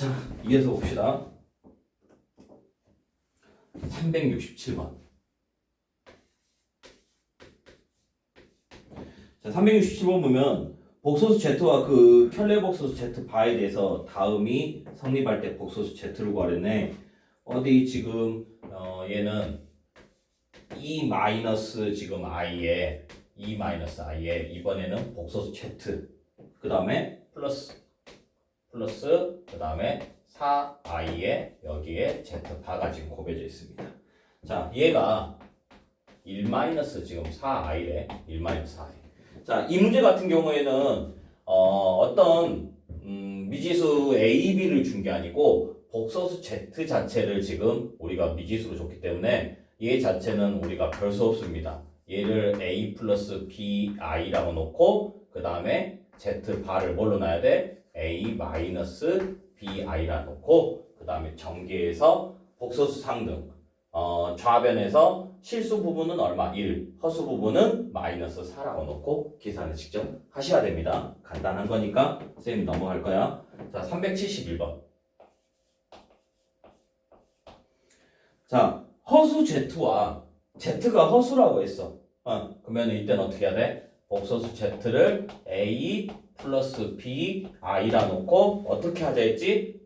자, 이어서 봅시다. 367번. 자, 367번 보면 복소수 Z와 그 켤레 복소수 Z 바에 대해서 다음이 성립할 때 복소수 Z를 구하랬네. 어디 지금 어, 얘는 E 마이너스 지금 i에 E 마이너스 i에 이번에는 복소수 Z 그 다음에 플러스 플러스 그 다음에 4i에 여기에 z바가 지금 곱해져 있습니다. 자, 얘가 1 마이너스 지금 4i래. 1 마이너스 4i. 자, 이 문제 같은 경우에는 어, 어떤 음, 미지수 a, b를 준 게 아니고 복소수 z 자체를 지금 우리가 미지수로 줬기 때문에 얘 자체는 우리가 별 수 없습니다. 얘를 a 플러스 bi라고 놓고 그 다음에 z 바를 뭘로 놔야 돼? A 마이너스 bi라 놓고 그 다음에 전개해서 복소수 상등 어, 좌변에서 실수 부분은 얼마? 1, 허수 부분은 마이너스 4라고 놓고 계산을 직접 하셔야 됩니다. 간단한 거니까 선생님이 넘어갈 거야. 자, 371번. 자, 허수 Z와 Z가 허수라고 했어. 어, 그러면 이때는 어떻게 해야 돼? 복소수 Z를 A 플러스 B I라 놓고 어떻게 하자 했지?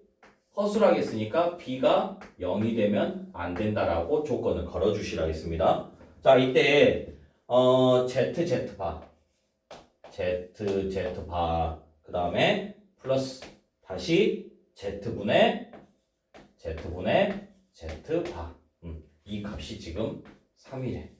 허수라고 했으니까 B가 0이 되면 안 된다라고 조건을 걸어주시라 했습니다. 자, 이때 어, Z, Z 바 Z, Z 바그 다음에 플러스 다시 Z분의 Z분의 Z 바 음, 이 값이 지금 3이래.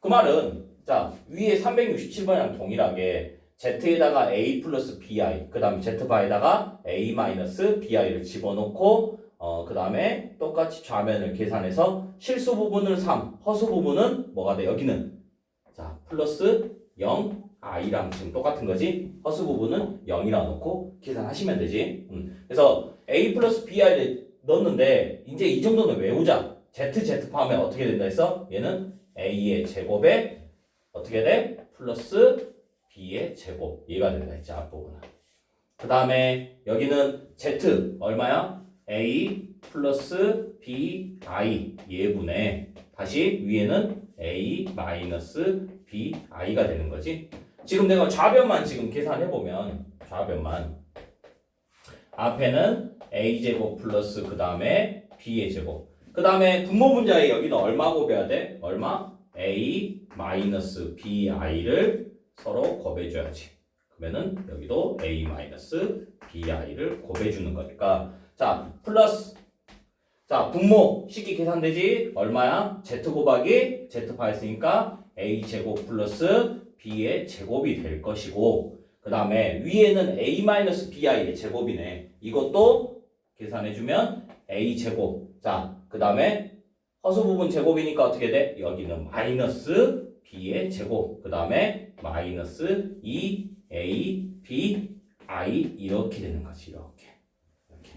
그 말은 자 위에 367번이랑 동일하게 z에다가 a 플러스 bi 그 다음에 z바에다가 a 마이너스 bi를 집어넣고 어, 그 다음에 똑같이 좌면을 계산해서 실수 부분을 3 허수 부분은 뭐가 돼? 여기는. 자 플러스 0 i랑 지금 똑같은 거지? 허수 부분은 0이라 놓고 계산하시면 되지. 음. 그래서 a 플러스 bi를 넣었는데 이제 이 정도는 외우자. Z z 파하면 어떻게 된다 했어? 얘는 a의 제곱에 어떻게 돼? 플러스 b의 제곱 얘가 된다 했지 앞부분은. 그 다음에 여기는 z 얼마야? A 플러스 b i 예분에 다시 위에는 a 마이너스 b i가 되는 거지. 지금 내가 좌변만 지금 계산해 보면 좌변만. 앞에는 a 제곱 플러스 그 다음에 b의 제곱. 그 다음에 분모 분자에 여기는 얼마 곱해야 돼? 얼마? A 마이너스 bi를 서로 곱해줘야지. 그러면은 여기도 a 마이너스 bi를 곱해주는 거니까. 자 플러스. 자 분모 쉽게 계산되지? 얼마야? Z 곱하기 z 파했으니까 a 제곱 플러스 b의 제곱이 될 것이고 그 다음에 위에는 a 마이너스 bi의 제곱이네. 이것도 계산해주면 a 제곱. 자그 다음에 허수 부분 제곱이니까 어떻게 돼? 여기는 마이너스 b의 제곱 그 다음에 마이너스 2a b i 이렇게 되는 거지 이렇게 이렇게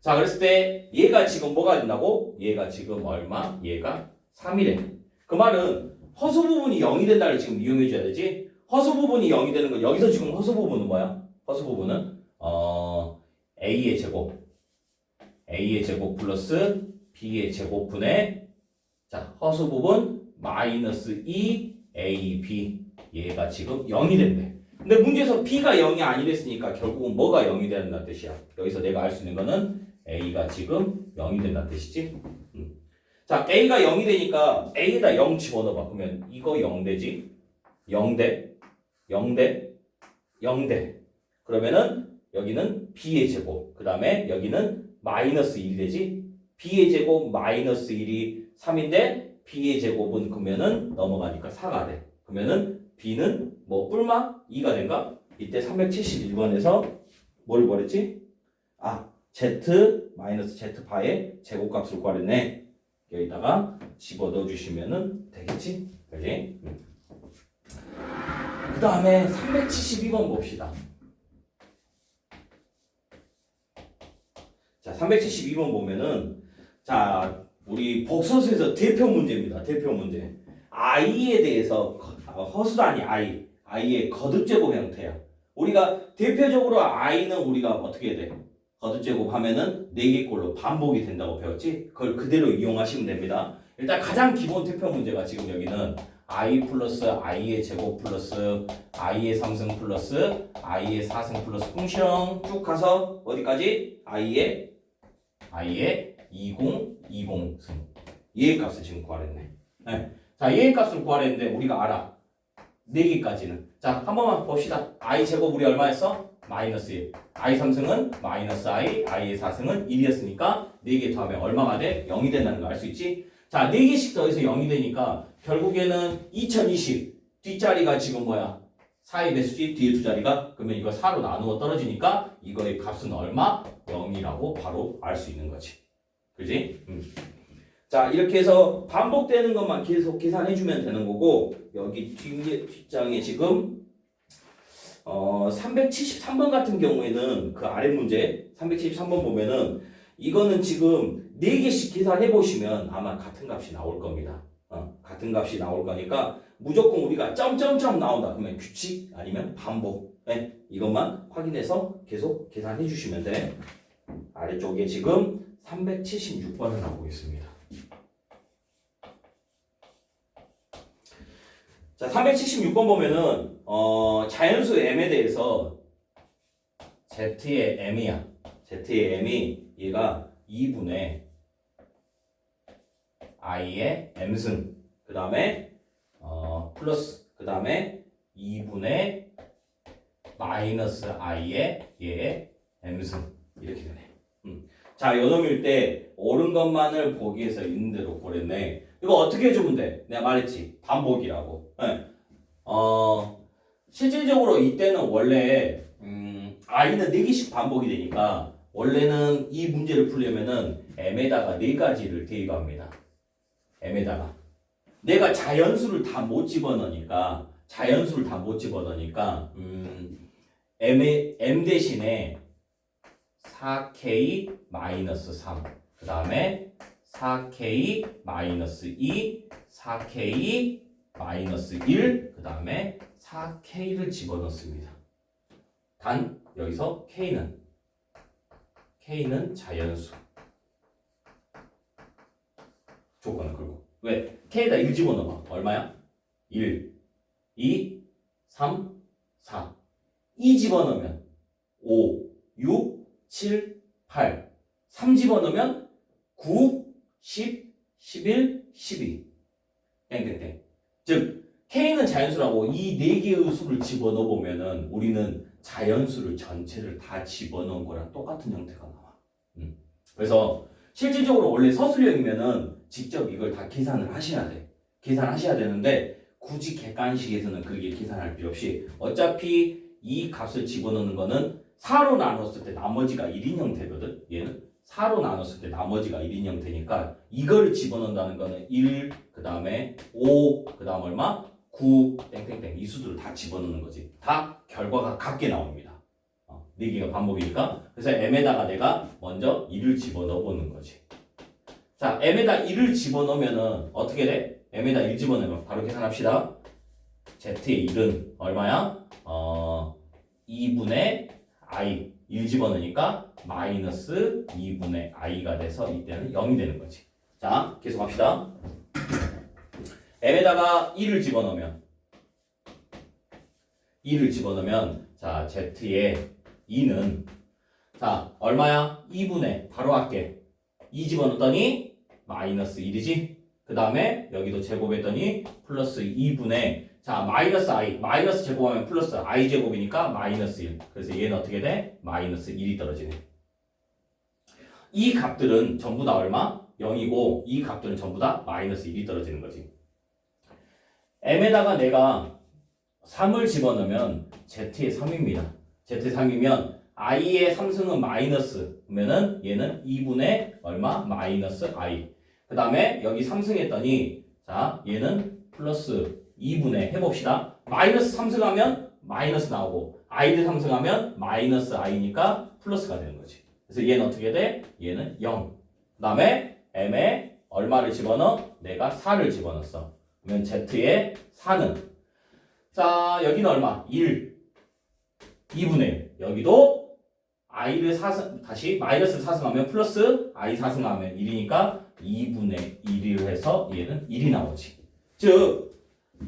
자 그랬을 때 얘가 지금 뭐가 된다고? 얘가 지금 얼마? 얘가 3이래 그 말은 허수 부분이 0이 된다를 지금 이용해 줘야 되지 허수 부분이 0이 되는 건 여기서 지금 허수 부분은 뭐야? 허수 부분은 어 a의 제곱 a의 제곱 플러스 b의 제곱분의 자 허수 부분 마이너스 2 ab 얘가 지금 0이 된대. 근데 문제에서 b가 0이 아니랬으니까 결국은 뭐가 0이 된다는 뜻이야. 여기서 내가 알 수 있는 거는 a가 지금 0이 된다는 뜻이지. 음. 자 a가 0이 되니까 a에다 0 집어넣어봐. 그러면 이거 0 되지. 0 대 0 대 0 대 그러면은 여기는 b의 제곱 그 다음에 여기는 마이너스 1이 되지. b의 제곱 마이너스 1이 3인데 b의 제곱은 그러면은 넘어가니까 4가 돼. 그러면은 b는 뭐 뿔마 2가 된가? 이때 371번에서 뭘 구했지? 아 z 마이너스 z 바의 제곱값을 구하랬네. 여기다가 집어 넣어 주시면은 되겠지? 그지? 음. 그 다음에 372번 봅시다. 자, 372번 보면은 자, 우리 복소수에서 대표 문제입니다. 대표 문제. i에 대해서 거- 아, 허수단이 i, i의 거듭제곱 형태야. 우리가 대표적으로 i는 우리가 어떻게 돼? 거듭제곱 하면은 4개 꼴로 반복이 된다고 배웠지? 그걸 그대로 이용하시면 됩니다. 일단 가장 기본 대표 문제가 지금 여기는 i 플러스 i의 제곱 플러스 i의 3승 플러스 i의 4승 플러스 funk션 쭉 가서 어디까지? i의 i의 20, 20 승 얘의 값을 지금 구하랬네. 네. 자, 얘의 값을 구하랬는데 우리가 알아. 4개까지는. 자, 한 번만 봅시다. i 제곱 우리 얼마였어? 마이너스 1. i 3승은 마이너스 i, i의 4승은 1이었으니까 4개 더하면 얼마가 돼? 0이 된다는 거 알 수 있지? 자, 4개씩 더해서 0이 되니까 결국에는 2020 뒷자리가 지금 뭐야? 4의 배수지 뒤에 두 자리가 그러면 이거 4로 나누어 떨어지니까 이거의 값은 얼마? 0이라고 바로 알 수 있는 거지. 그지? 음. 자 이렇게 해서 반복되는 것만 계속 계산해 주면 되는 거고 여기 뒤, 뒷장에 지금 어 373번 같은 경우에는 그 아래 문제 373번 보면은 이거는 지금 4개씩 계산해 보시면 아마 같은 값이 나올 겁니다. 어, 같은 값이 나올 거니까 무조건 우리가 점점점 나온다 그러면 규칙 아니면 반복 네, 이것만 확인해서 계속 계산해 주시면 돼. 아래쪽에 지금 376번을 나오고 있습니다. 자, 376번 보면은 어, 자연수 m에 대해서 z의 m이야. z의 m이 얘가 2분의 i의 m승. 그 다음에 어, 플러스 그 다음에 2분의 마이너스 i의 얘의 m승 이렇게 되네. 음. 자, 요놈일 때 옳은 것만을 보기 위해서 있는 대로 보랬네. 이거 어떻게 해주면 돼? 내가 말했지. 반복이라고. 네. 어, 실질적으로 이때는 원래, 음, i는 4개씩 반복이 되니까, 원래는 이 문제를 풀려면은 m에다가 4가지를 대입합니다. m에다가. 내가 자연수를 다 못 집어넣으니까, 자연수를 다 못 집어넣으니까, 음, m의, m 대신에 4k 마이너스 3. 그 다음에 4k 마이너스 2, 4k 마이너스 1, 그 다음에 4k를 집어넣습니다. 단 여기서 k는 k는 자연수. 조건을 걸고. 왜? k에다 1 집어넣어봐. 얼마야? 1, 2, 3, 4. 2 집어넣으면 5, 6, 7, 8. 3 집어넣으면 9, 10, 11, 12. 땡땡땡. 즉 K는 자연수라고 이 네 개의 수를 집어넣어 보면은 우리는 자연수를 전체를 다 집어넣은 거랑 똑같은 형태가 나와. 음. 그래서 실질적으로 원래 서술형이면은 직접 이걸 다 계산을 하셔야 돼. 계산하셔야 되는데 굳이 객관식에서는 그렇게 계산할 필요 없이 어차피 이 값을 집어넣는 거는 4로 나눴을 때 나머지가 1인 형태거든. 얘는 4로 나눴을 때 나머지가 1인 형태니까 이걸 집어넣는다는 거는 1, 그 다음에 5, 그 다음 얼마? 9, 땡땡땡 이 수들을 다 집어넣는 거지. 다 결과가 같게 나옵니다. 어, 4개가 반복이니까. 그래서 m에다가 내가 먼저 1을 집어넣어 보는 거지. 자, m에다 1을 집어넣으면은 어떻게 돼? m에다 1 집어넣으면 바로 계산합시다. z의 1은 얼마야? 어, 2분의 i 1 집어넣으니까 마이너스 2분의 i가 돼서 이때는 0이 되는 거지. 자, 계속 합시다. m에다가 1을 집어넣으면 2를 집어넣으면 자, z의 2는 자, 얼마야? 2분의 바로 할게. 2 집어넣었더니 마이너스 1이지? 그 다음에 여기도 제곱했더니 플러스 2분의 자 마이너스 i 마이너스 제곱하면 플러스 i 제곱이니까 마이너스 1 그래서 얘는 어떻게 돼? 마이너스 1이 떨어지네 이 값들은 전부 다 얼마? 0이고 이 값들은 전부 다 마이너스 1이 떨어지는 거지 m에다가 내가 3을 집어넣으면 z의 3입니다 z의 3이면 i의 3승은 마이너스 그러면은 얘는 2분의 얼마? 마이너스 i 그 다음에 여기 3승 했더니 자 얘는 플러스 2분의 해봅시다 마이너스 3승 하면 마이너스 나오고 i를 3승 하면 마이너스 i니까 플러스가 되는 거지 그래서 얘는 어떻게 돼? 얘는 0. 그 다음에 m에 얼마를 집어넣어? 내가 4를 집어넣었어. 그러면 z의 4는 자 여기는 얼마? 1. 2분의 1. 여기도 i를 사승 다시 마이너스 사승하면 플러스 i 사승하면 1이니까 2분의 1을 해서 얘는 1이 나오지. 즉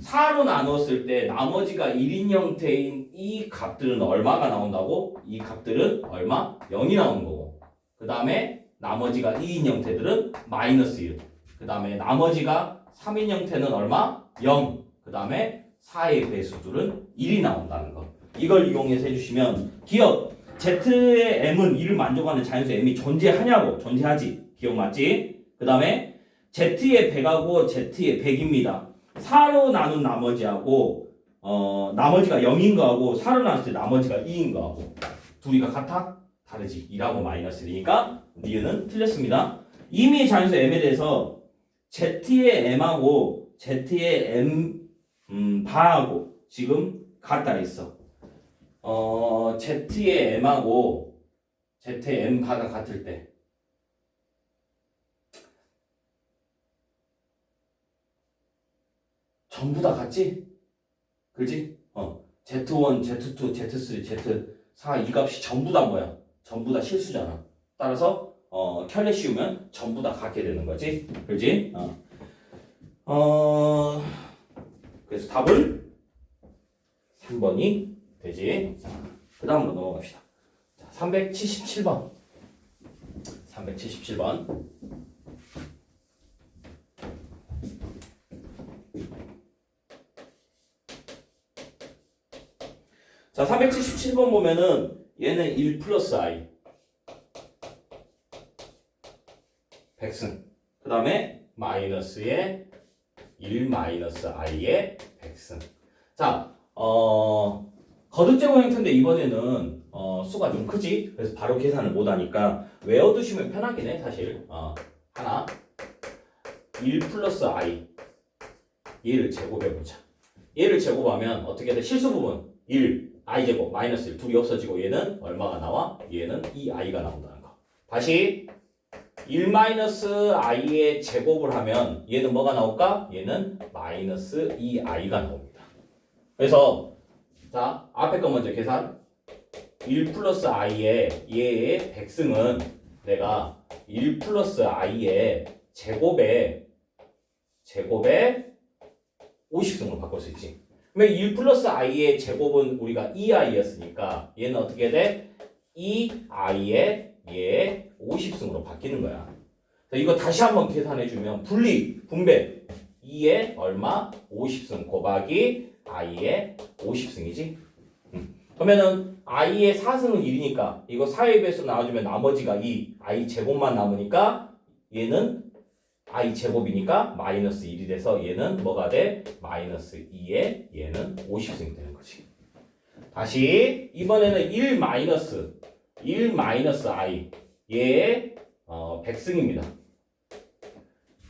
4로 나눴을 때 나머지가 1인 형태인 이 값들은 얼마가 나온다고? 이 값들은 얼마? 0이 나오는 거고. 그 다음에 나머지가 2인 형태들은 마이너스 1. 그 다음에 나머지가 3인 형태는 얼마? 0. 그 다음에 4의 배수들은 1이 나온다는 거. 이걸 이용해서 해주시면 기억 Z의 M은 1을 만족하는 자연수 M이 존재하냐고 존재하지 기억 맞지? 그 다음에 Z의 100하고 Z의 100입니다 4로 나눈 나머지하고 어 나머지가 0인 거하고 4로 나눴을 때 나머지가 2인 거하고 둘이가 같아? 다르지. 2라고 마이너스 1이니까 니은은 틀렸습니다. 이미 자연수 M에 대해서 Z의 M하고 Z의 M 음, 바하고 지금 같다 했어. 어, Z의 M하고 Z의 M 바가 같을 때 전부 다 같지? 그지? 어, Z1, Z2, Z3, Z4 이 값이 전부 다 뭐야? 전부 다 실수잖아. 따라서 어, 켤레 씌우면 전부 다 같게 되는 거지. 그지? 어. 어, 그래서 답은 3번이 되지. 자, 그 다음으로 넘어갑시다. 자, 377번. 377번. 자, 377번 보면은 얘는 1 플러스 i. 백승. 그 다음에 마이너스에 1 마이너스 i의 백승. 자, 어, 거듭제곱 형태인데 이번에는 어, 수가 좀 크지? 그래서 바로 계산을 못하니까 외워두시면 편하긴 해 사실. 어, 하나 1 플러스 i 얘를 제곱해보자. 얘를 제곱하면 어떻게 돼? 실수 부분 1 i 제곱 마이너스 1 둘이 없어지고 얘는 얼마가 나와? 얘는 2i가 나온다는 거. 다시 1 마이너스 i의 제곱을 하면 얘는 뭐가 나올까? 얘는 마이너스 2i가 나옵니다. 그래서 자 앞에 거 먼저 계산 1 플러스 i의 얘의 백승은 내가 1 플러스 i의 제곱에 제곱에 50승으로 바꿀 수 있지. 그러면 1 플러스 i의 제곱은 우리가 2i였으니까 얘는 어떻게 돼? 2i의 얘 50승으로 바뀌는 거야. 자, 이거 다시 한번 계산해 주면 분리, 분배 2의 얼마? 50승 곱하기 i의 50승이지. 음. 그러면은 i의 4승은 1이니까 이거 4의 배수 나와주면 나머지가 2, i 제곱만 남으니까 얘는 i 제곱이니까 마이너스 1이 돼서 얘는 뭐가 돼? 마이너스 2에 얘는 50승이 되는 거지. 다시 이번에는 1 마이너스 1 마이너스 i 얘의 어, 100승입니다.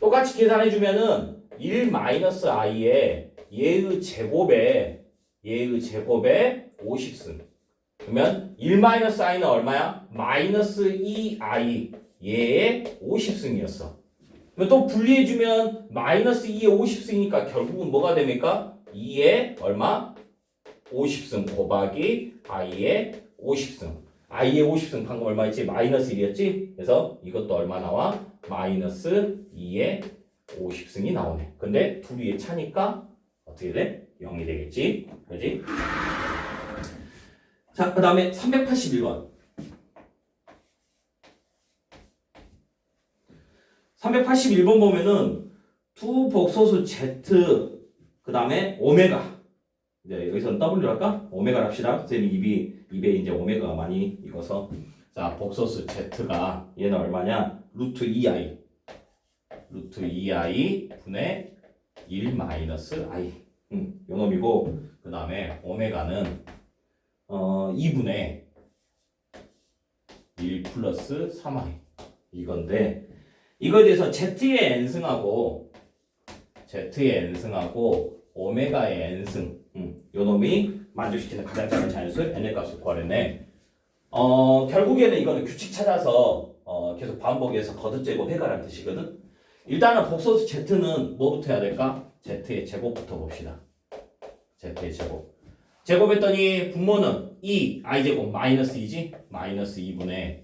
똑같이 계산해 주면은 1 마이너스 i의 얘의 제곱에 얘의 제곱에 50승. 그러면 1 마이너스 i는 얼마야? 마이너스 2i 얘의 50승이었어. 또 분리해주면 마이너스 2의 50승이니까 결국은 뭐가 됩니까? 2의 얼마? 50승 곱하기 i의 50승. i의 50승 방금 얼마였지? 마이너스 1이었지? 그래서 이것도 얼마 나와? 마이너스 2의 50승이 나오네. 근데 둘이의 차니까 어떻게 돼? 0이 되겠지? 그지? 자, 그 다음에 381번. 381번 보면은 두 복소수 Z 그 다음에 오메가 이제 여기서는 W로 할까? 오메가를 합시다. 선생님 입이 입에 이제 오메가가 많이 익어서 자 복소수 Z가 얘는 얼마냐? 루트 2i 루트 2i 분의 1 마이너스 i 음, 요 놈이고 그 다음에 오메가는 어 2분의 1 플러스 3i 이건데 이거에 대해서 Z의 n승하고 Z의 n승하고 오메가의 n승. 음, 요 놈이 만족시키는 가장 작은 자연수 n의 값을 구하려네. 어 결국에는 이거는 규칙 찾아서 어, 계속 반복해서 거듭 제곱 해가라는 뜻이거든. 일단은 복소수 Z는 뭐부터 해야 될까? Z의 제곱부터 봅시다. Z의 제곱. 제곱했더니 분모는 2 i 제곱 마이너스 2지? 마이너스 2분의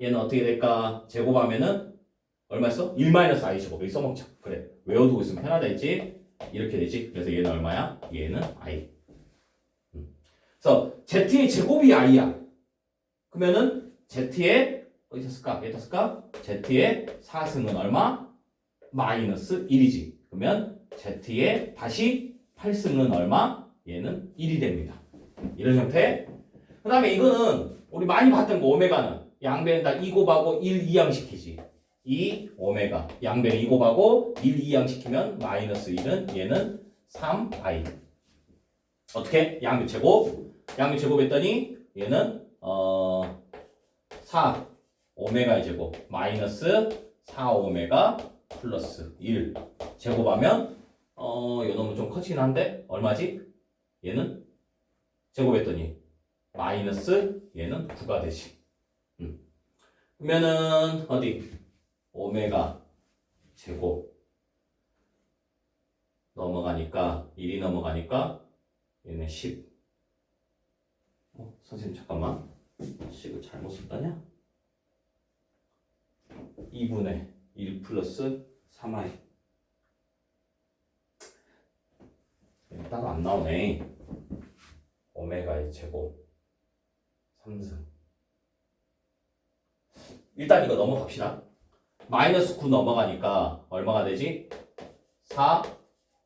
얘는 어떻게 될까? 제곱하면은 얼마였어? 1 마이너스 i 제곱 여기 써먹자 그래 외워두고 있으면 편하다 했지 이렇게 되지 그래서 얘는 얼마야? 얘는 i 음. 그래서 z의 제곱이 i야 그러면은 z의 어디 있었을까? 여기 있었을까? z의 4승은 얼마? 마이너스 1이지 그러면 z의 다시 8승은 얼마? 얘는 1이 됩니다. 이런 형태. 그 다음에 이거는 우리 많이 봤던 거 오메가는 양변 다2 곱하고 1 이항시키지. 2 오메가 양변 2 곱하고 1 이항시키면 마이너스 1은 얘는 3i. 어떻게? 양변 제곱. 양변 제곱했더니 얘는 어 4 오메가의 제곱 마이너스 4 오메가 플러스 1 제곱하면 어 이놈은 좀 커지긴 한데 얼마지? 얘는 제곱했더니 마이너스 얘는 9가 되지. 음. 그러면은 어디 오메가 제곱 넘어가니까 1이 넘어가니까 얘는 10. 어, 선생님 잠깐만 10을 잘못 썼다냐? 2분의 1 플러스 3i 따로 안 나오네. 오메가의 제곱 3승 일단 이거 넘어갑시다. 마이너스 9 넘어가니까 얼마가 되지? 4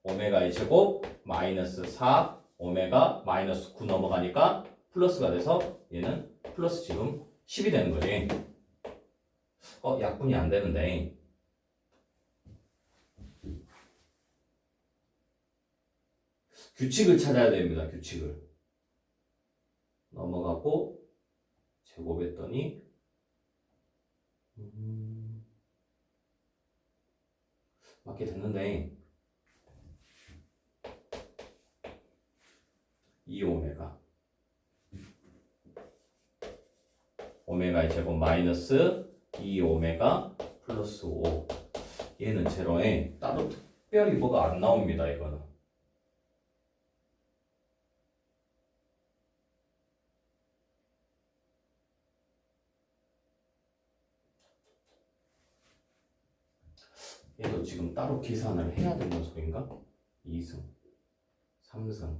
오메가의 제곱 마이너스 4 오메가 마이너스 9 넘어가니까 플러스가 돼서 얘는 플러스 지금 10이 되는 거지. 어, 약분이 안 되는데. 규칙을 찾아야 됩니다. 규칙을. 넘어가고 제곱했더니 음, 맞게 됐는데 2 오메가 오메가의 제곱 마이너스 2 오메가 플러스 5 얘는 제로에 따로 특별히 뭐가 안 나옵니다 이거는 얘도 지금 따로 계산을 해야 되는 소리인가? 2승, 3승.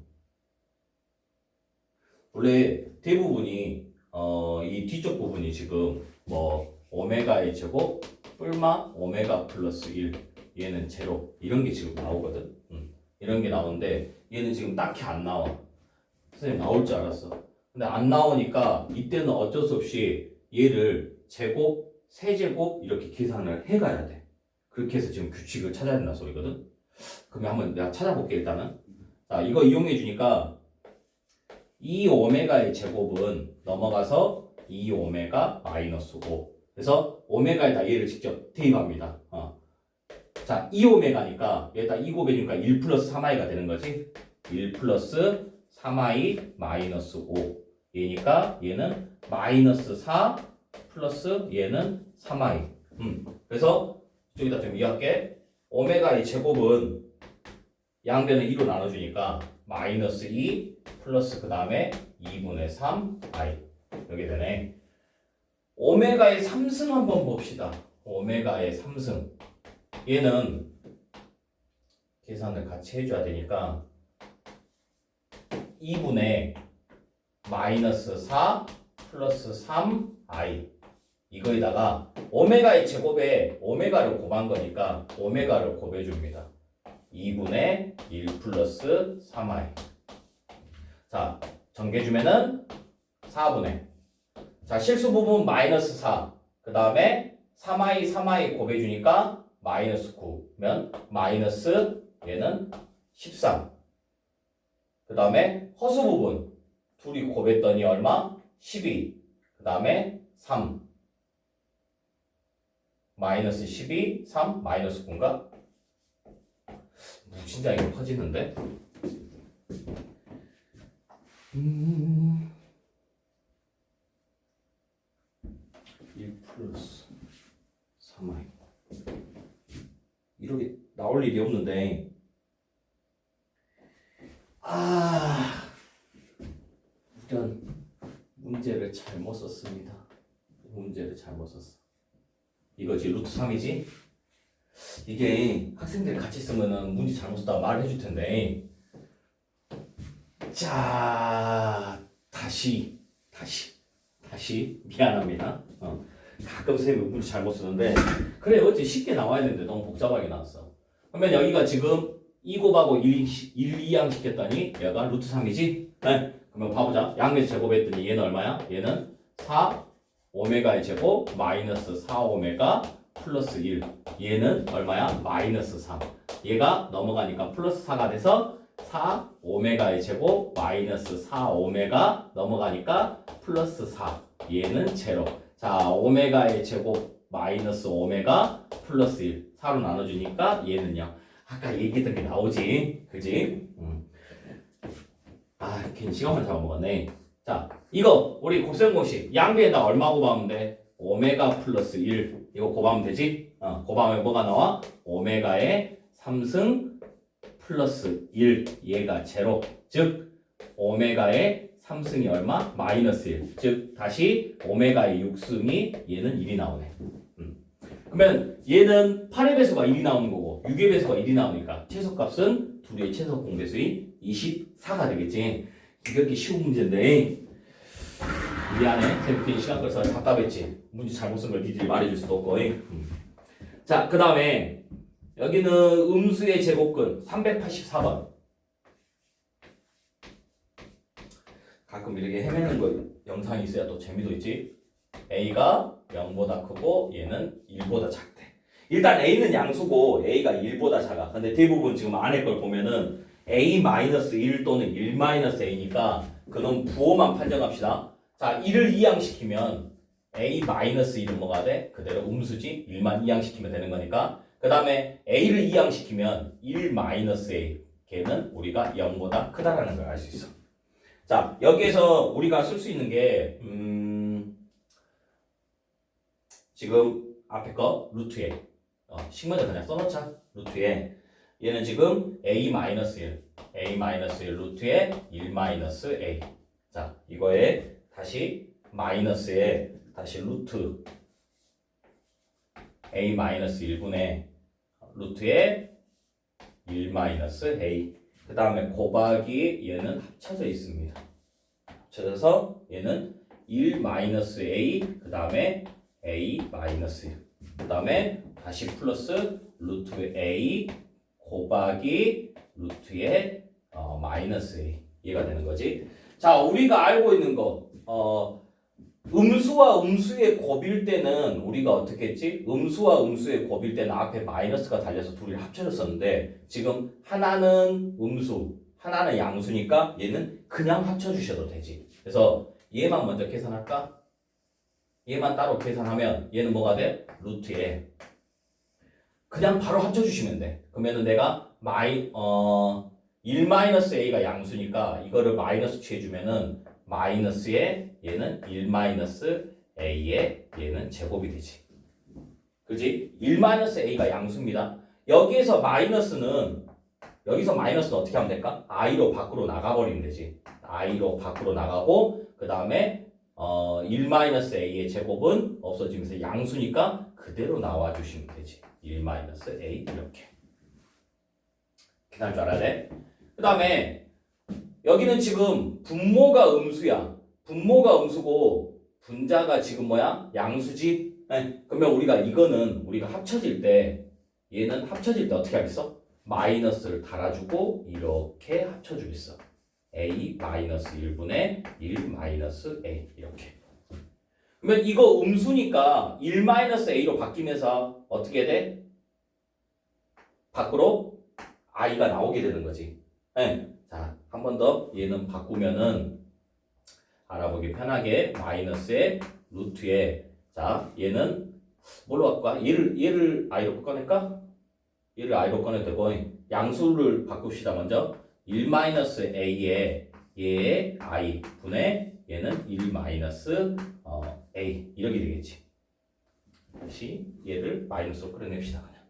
원래 대부분이 어, 이 뒤쪽 부분이 지금 뭐 오메가의 제곱 뿔마 오메가 플러스 1 얘는 제로 이런 게 지금 나오거든. 음, 이런 게 나오는데 얘는 지금 딱히 안 나와. 선생님 나올 줄 알았어. 근데 안 나오니까 이때는 어쩔 수 없이 얘를 제곱, 세제곱 이렇게 계산을 해가야 돼. 그렇게 해서 지금 규칙을 찾아야 된다 소리거든. 그러면 한번 내가 찾아볼게 일단은. 자 이거 이용해 주니까 2 오메가의 제곱은 넘어가서 2 오메가 마이너스 5. 그래서 오메가에다 얘를 직접 대입합니다. 어. 자, 2 오메가니까 여기다 2 곱해주니까 1 플러스 3i가 되는 거지. 1 플러스 3i 마이너스 5. 얘니까 얘는 마이너스 4 플러스 얘는 3i. 음. 그래서 저기다 좀 이해할게. 오메가의 제곱은 양변을 2로 나눠주니까 마이너스 2 플러스 그 다음에 2분의 3i 여기 되네. 오메가의 3승 한번 봅시다. 오메가의 3승. 얘는 계산을 같이 해줘야 되니까 2분의 마이너스 4 플러스 3i 이거에다가 오메가의 제곱에 오메가를 곱한 거니까 오메가를 곱해줍니다. 2분의 1 플러스 3i 자 정계주면은 4분의. 자 실수 부분 마이너스 4 그 다음에 3i 3i 곱해주니까 마이너스 9면 마이너스 얘는 13 그 다음에 허수 부분. 둘이 곱했더니 얼마? 12 그 다음에 3 마이너스 12 3 마이너스 9인가? 진짜 이거 커지는데? 음. 1 플러스 3i 이렇게 나올 일이 없는데 아 이런 문제를 잘못 썼습니다. 문제를 잘못 썼어. 이거지 루트 3이지? 이게 학생들이 같이 쓰면은 문제 잘못 썼다고 말을 해줄 텐데. 자, 다시, 다시, 다시 미안합니다. 어. 가끔 쌤이 문제 잘못 쓰는데 그래 어째 쉽게 나와야 되는데 너무 복잡하게 나왔어. 그러면 여기가 지금 2 곱하고 1, 1 2양 시켰더니 얘가 루트 3이지? 네. 그러면 봐보자. 양의 제곱했더니 얘는 얼마야? 얘는 4 오메가의 제곱 마이너스 4 오메가 플러스 1. 얘는 얼마야? 마이너스 3. 얘가 넘어가니까 플러스 4가 돼서 4 오메가의 제곱 마이너스 4 오메가 넘어가니까 플러스 4. 얘는 제로. 자, 오메가의 제곱 마이너스 오메가 플러스 1. 4로 나눠주니까 얘는 0. 아까 얘기했던 게 나오지. 그지? 음. 아, 괜히 시간만 잡아먹었네. 자, 이거 우리 곱셈 공식 양배에다 얼마 곱하면 돼? 오메가 플러스 1 이거 곱하면 되지? 어, 곱하면 뭐가 나와? 오메가의 3승 플러스 1 얘가 제로 즉 오메가의 3승이 얼마? 마이너스 1. 즉 다시 오메가의 6승이 얘는 1이 나오네. 음. 그러면 얘는 8의 배수가 1이 나오는 거고 6의 배수가 1이 나오니까 최소값은 둘의 최소 공배수인 24가 되겠지. 이렇게 쉬운 문제인데 미안해 쌤 시간 끌어서 답답했지. 문제 잘못 쓴 걸 니들이 말해줄 수도 없고. 음. 자그 다음에 여기는 음수의 제곱근 384번. 가끔 이렇게 헤매는 거 영상이 있어야 또 재미도 있지. A가 0보다 크고 얘는 1보다 작대. 일단 A는 양수고 A가 1보다 작아. 근데 대부분 지금 안에 걸 보면은 A-1 또는 1-A니까 그놈 부호만 판정합시다. 자, 1을 이항시키면 A-1은 뭐가 돼? 그대로 음수지. 1만 이항시키면 되는 거니까. 그 다음에 A를 이항시키면 1-A. 걔는 우리가 0보다 크다라는 걸 알 수 있어. 자, 여기에서 우리가 쓸 수 있는 게, 음, 지금 앞에 거 루트에, 어, 식문제 그냥 써놓자. 루트에. 얘는 지금 a-1, a-1 루트에 1-a. 자, 이거에 다시 마이너스에 다시 루트 a-1분의 루트에 1-a. 그 다음에 곱하기 얘는 합쳐져 있습니다. 합쳐져서 얘는 1-a 그 다음에 a-1. 그 다음에 다시 플러스 루트 a 곱하기 루트의 어, 마이너스 a 얘가 되는 거지. 자, 우리가 알고 있는 거, 어, 음수와 음수의 곱일 때는 우리가 어떻게 했지? 음수와 음수의 곱일 때는 앞에 마이너스가 달려서 둘이 합쳐졌었는데 지금 하나는 음수, 하나는 양수니까 얘는 그냥 합쳐주셔도 되지. 그래서 얘만 먼저 계산할까? 얘만 따로 계산하면 얘는 뭐가 돼? 루트 에 그냥 바로 합쳐주시면 돼. 그러면은 내가 마이 어 1-a가 양수니까 이거를 마이너스 취해주면은 마이너스에 얘는 1-a의 얘는 제곱이 되지. 그지? 1-a가 양수입니다. 여기에서 마이너스는 여기서 마이너스는 어떻게 하면 될까? i로 밖으로 나가버리면 되지. i로 밖으로 나가고 그 다음에 어, 1-a의 제곱은 없어지면서 양수니까 그대로 나와주시면 되지. 1-a 이렇게 계산할 줄 알아야 돼. 그 다음에 여기는 지금 분모가 음수야. 분모가 음수고 분자가 지금 뭐야? 양수지. 네. 그러면 우리가 이거는 우리가 합쳐질 때 얘는 합쳐질 때 어떻게 하겠어? 마이너스를 달아주고 이렇게 합쳐주겠어. a 마이너스 1분의 1 마이너스 a 이렇게. 그러면 이거 음수니까 1 마이너스 a로 바뀌면서 어떻게 돼? 밖으로 i가 나오게 되는 거지. 네. 자, 한번 더 얘는 바꾸면은 알아보기 편하게 마이너스의 루트에 자, 얘는 뭘로 바꿀까? 얘를 얘를 i로 꺼낼까? 얘를 i로 꺼내도 되고 양수를 바꿉시다 먼저 1 마이너스 a에 얘의 i 분의 얘는 1 마이너스 어, a 이렇게 되겠지. 다시 얘를 마이너스로 끌어냅시다 그냥.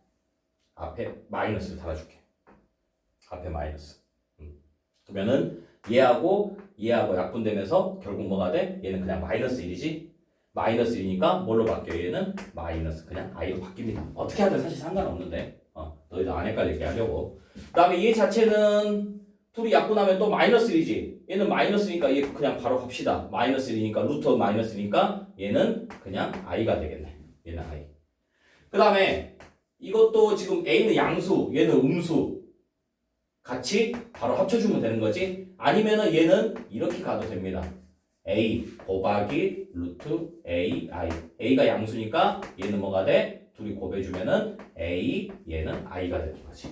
앞에 마이너스를 달아줄게. 앞에 마이너스. 음. 그러면은 얘하고 얘하고 약분되면서 결국 뭐가 돼? 얘는 그냥 마이너스 1이지? 마이너스 1이니까 뭘로 바뀌어? 얘는 마이너스 그냥 i로 바뀝니다. 어떻게 하든 사실 상관없는데. 어, 너희들 안 헷갈리게 하려고. 그 다음에 얘 자체는 둘이 약분하면 또 마이너스 1이지. 얘는 마이너스니까 얘 그냥 바로 갑시다. 마이너스 1이니까 루트 마이너스니까 얘는 그냥 i가 되겠네. 얘는 i. 그 다음에 이것도 지금 a는 양수 얘는 음수 같이 바로 합쳐주면 되는 거지? 아니면은 얘는 이렇게 가도 됩니다. A 곱하기 루트 a i. A가 양수니까 얘는 뭐가 돼? 둘이 곱해주면은 a 얘는 i가 되는 거지.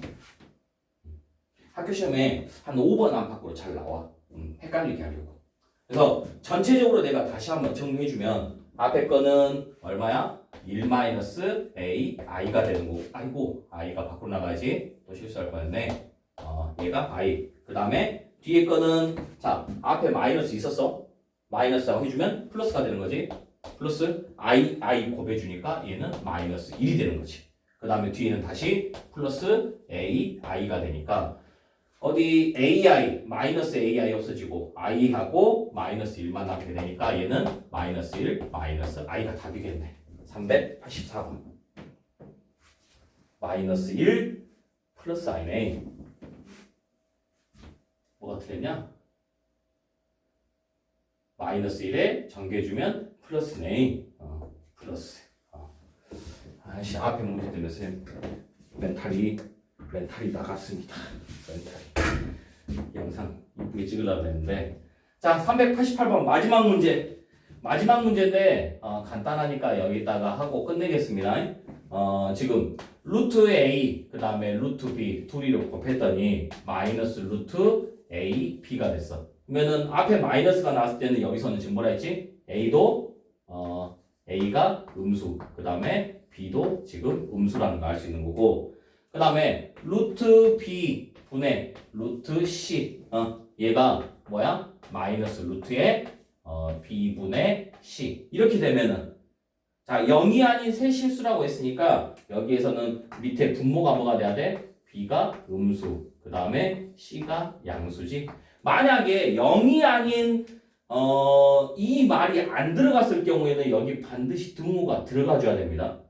학교 시험에 한 5번 안팎으로 잘 나와. 음, 헷갈리게 하려고. 그래서 전체적으로 내가 다시 한번 정리해주면 앞에 거는 얼마야? 1-a i가 되는 거고 아이고 i가 밖으로 나가야지. 또 실수할 뻔했네 어, 얘가 i. 그 다음에 뒤에 거는 자 앞에 마이너스 있었어? 마이너스라고 해주면 플러스가 되는 거지. 플러스 i i 곱해주니까 얘는 마이너스 1이 되는 거지. 그 다음에 뒤에는 다시 플러스 a i가 되니까 어디 ai 마이너스 ai 없어지고 i하고 마이너스 1만 남게 되니까 얘는 마이너스 1 마이너스 i가 답이겠네. 384번. 마이너스 1 플러스 i네 뭐가 틀렸냐? 마이너스 1에 전개해주면 플러스네. 어, 플러스. 어. 아씨 앞에 문제 때문에 쌤 멘탈이 멘탈이 나갔습니다. 멘탈이. 영상 이쁘게 찍으려고 했는데. 자 388번 마지막 문제. 마지막 문제인데 어, 간단하니까 여기다가 하고 끝내겠습니다. 어, 지금 루트 A 그 다음에 루트 B 둘이를 곱했더니 마이너스 루트 A B가 됐어 그러면은 앞에 마이너스가 나왔을 때는 여기서는 지금 뭐라 했지? A도 어, A가 음수 그 다음에 B도 지금 음수라는 거알수 있는 거고 그 다음에 루트 B 분의 루트 C 어, 얘가 뭐야? 마이너스 루트의 어, B분의 C 이렇게 되면은 자 0이 아닌 새 실수라고 했으니까 여기에서는 밑에 분모가 뭐가 돼야 돼? B가 음수 그 다음에 C가 양수지 만약에 0이 아닌 어, 이 말이 안 들어갔을 경우에는 여기 반드시 등호가 들어가줘야 됩니다.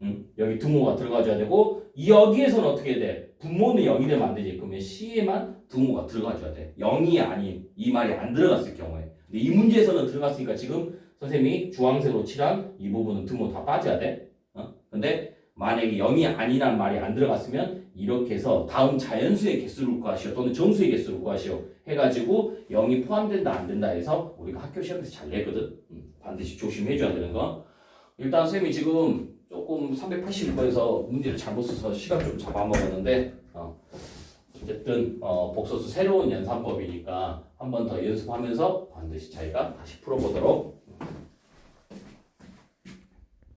음, 여기 등호가 들어가줘야 되고 여기에서는 어떻게 돼? 분모는 0이 되면 안 되지. 그러면 C에만 등호가 들어가줘야 돼. 0이 아닌 이 말이 안 들어갔을 경우에. 근데 이 문제에서는 들어갔으니까 지금 선생님이 주황색으로 칠한 이 부분은 등호 다 빠져야 돼. 어? 근데 만약에 0이 아니란 말이 안 들어갔으면 이렇게 해서 다음 자연수의 개수를 구하시오 또는 정수의 개수를 구하시오 해가지고 0이 포함된다 안 된다 해서 우리가 학교 시험에서 잘 내거든. 음, 반드시 조심해줘야 되는 거. 일단 쌤이 지금 조금 380번에서 문제를 잘못 써서 시간 좀 잡아먹었는데 어, 어쨌든 어, 복소수 새로운 연산법이니까 한 번 더 연습하면서 반드시 자기가 다시 풀어보도록